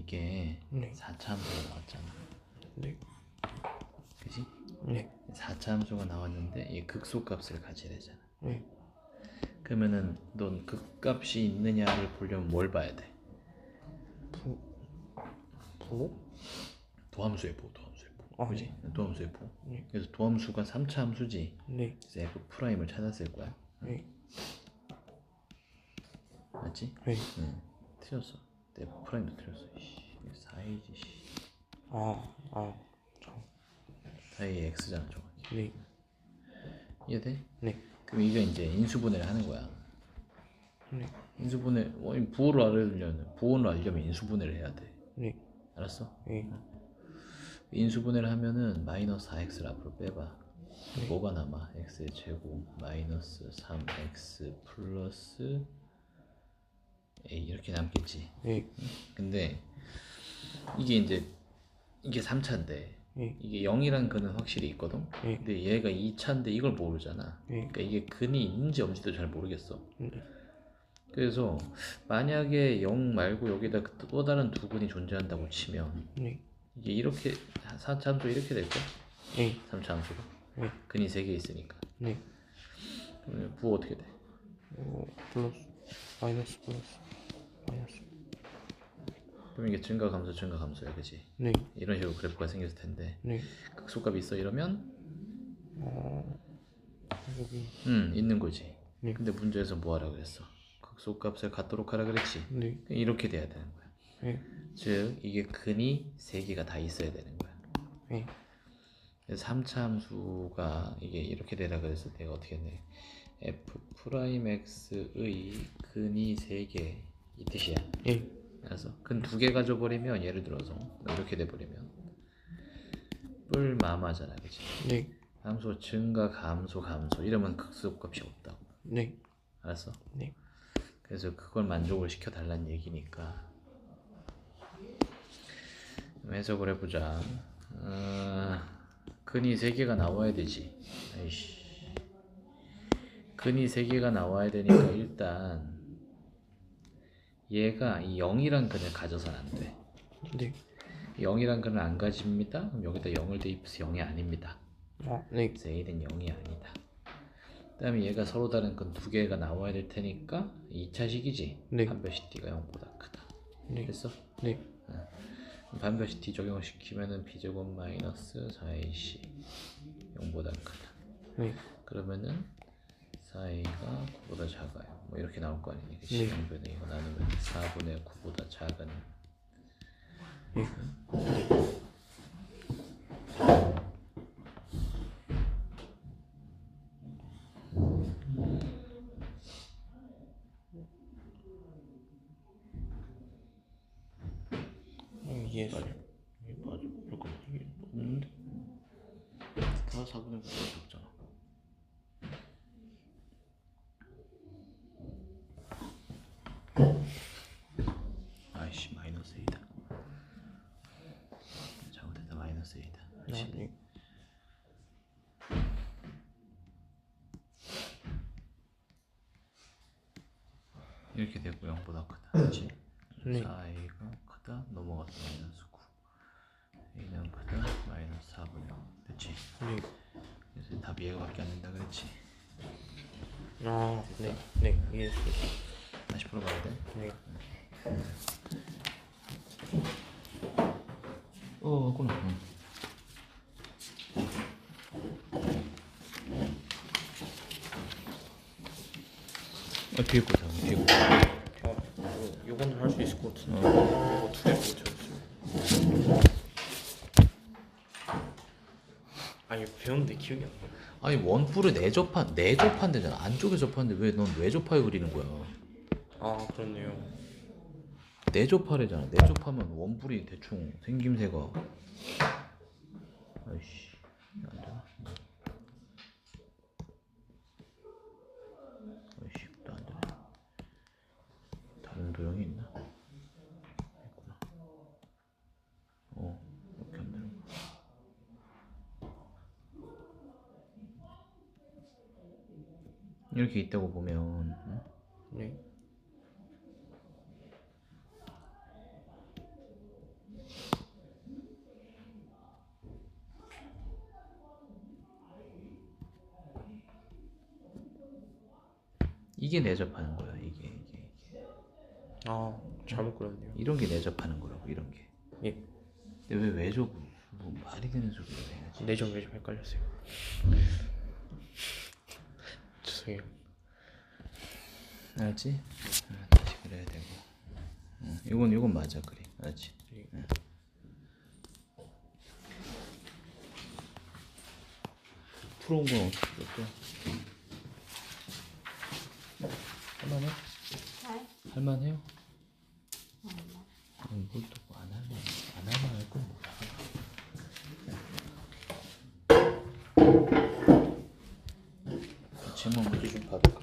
이게 네. 4차 함수가 나왔잖아. 네. 그지? 네. 4차 함수가 나왔는데 이 극소값을 가져야 되잖아. 네. 그러면은 넌 극값이 있느냐를 보려면 뭘 봐야 돼? 부 부호? 도함수의 보, 도함수의 보. 아, 그지? 도함수의 보. 네. 그래서 도함수가 3차 함수지. 네. 그래서 f 프라임을 찾았을 거야. 네. 맞지? 네. 응. 틀렸어. 내 프라임도 틀렸어. 씨. 4이지 씨. 아, 아, 저. 4의 x잖아, 정확히. 네. 이해돼? 네. 그럼 이게 이제 인수분해를 하는 거야. 네. 인수분해, 어, 이 부호를 알려면 부호를 알려면 인수분해를 해야 돼. 네. 알았어? 네. 인수분해를 하면은 마이너스 4x를 앞으로 빼봐. 네. 뭐가 남아? x의 제곱 마이너스 3x 플러스 a 이렇게 남겠지. 네. 근데 이게 이제 이게 3차인데 네. 이게 0이란 근은 확실히 있거든. 네. 근데 얘가 2차인데 이걸 모르잖아. 네. 그러니까 이게 근이 있는지 없는지도 잘 모르겠어. 네. 그래서 만약에 0 말고 여기다 그또 다른 두 근이 존재한다고 치면 네. 이게 이렇게 4차 함수 이렇게 될까? 네. 3차 함수가 네. 근이 3개 있으니까 네. 그러면 부호 어떻게 돼? 어, 플러스 마이너스 플러스 마이너스. 그럼 이게 증가 감소 증가 감소야 그지? 네. 이런 식으로 그래프가 생겼을 텐데 네. 극소값이 있어 이러면 어, 여기. 음 있는 거지 네. 근데 문제에서 뭐 하라 그랬어? 극소값을 갖도록 하라 그랬지 네. 이렇게 돼야 되는 거야 네. 즉 이게 근이 3개가 다 있어야 되는 거야 네. 그래서 3차 함수가 이게 이렇게 되라 그랬을 때 어떻게 했네 f 프라임 x의 근이 3개 이 뜻이야 네. 그래서 근 두 개 가져버리면 예를 들어서 이렇게 돼버리면 뿔마마잖아 그치 네. 함수 증가 감소 감소 이러면 극소값이 없다고 네. 알았어? 네. 그래서 그걸 만족을 시켜 달라는 얘기니까 해석을 해보자 어, 근이 세 개가 나와야 되지 아이씨 근이 세 개가 나와야 되니까 일단 얘가 이 0이란 근을 가져서는 안돼 네. 0이란 근을 안 가집니다 그럼 여기다 0을 대입해서 0이 아닙니다 아, 네. 그래서 A는 0이 아니다 그 다음에 얘가 서로 다른 건 두 개가 나와야 될 테니까 2차식이지 네. 반별식 D가 0보다 크다 네. 됐어? 네. 반별식 D 적용시키면은 B제곱 마이너스 4AC 0보다 크다 네. 그러면은 4A가 9보다 작아요 뭐 이렇게 나올 거 아니니 그치? 네. 0분의 이거 나누면 4분의 9보다 작은 네. 음. 이게 잠깐만 이게 없는데? 다 4분의 9보다 16. 이렇게 되고 0보다 크다. 그렇지? 네. 4a가 크다 넘어가서 마이너스 9 a는 크다 마이너스 4분의 0 그렇지? 네. 그래서 답이 얘가밖에 안 된다 그렇지? 아, 네, 네, 이해했어요. 다시 풀어봐야 돼? 네. 어, 왔구나. 응. 아 뒤에 거다 뒤에 거 어, 이거, 요거는 할 수 있을 것 같은데. 이거 두개 붙여주세요. 아, 이거 배웠는데 기억이 안 나. 아니 원뿔을 내접한 내접한 데잖아 안쪽에 접하는데 왜 넌 외접하에 그리는 거야 아, 그렇네요. 내접하래잖아 내접하면 원뿔이 대충 생김새가 아이씨 안 되나 이렇게 있다고 보면. 네. 이게 내접하는 거야 이게 이게 이게. 아 잘못 그렸네요. 이런 게 내접하는 거라고 이런 게예왜 외접 뭐 말이 되는 소리야 내접 외접 헷갈렸어요. 죄송해요. 알지? 어, 다시 그려야 되고. 어, 이건 이건 맞아 그림. 알지? 예. 풀어온 건 어떻게 그렸어? 할만해? 잘? 할만해요? 몰라. 아니 뭘또안 할만 안 할만 할 건 뭐야? 제목 public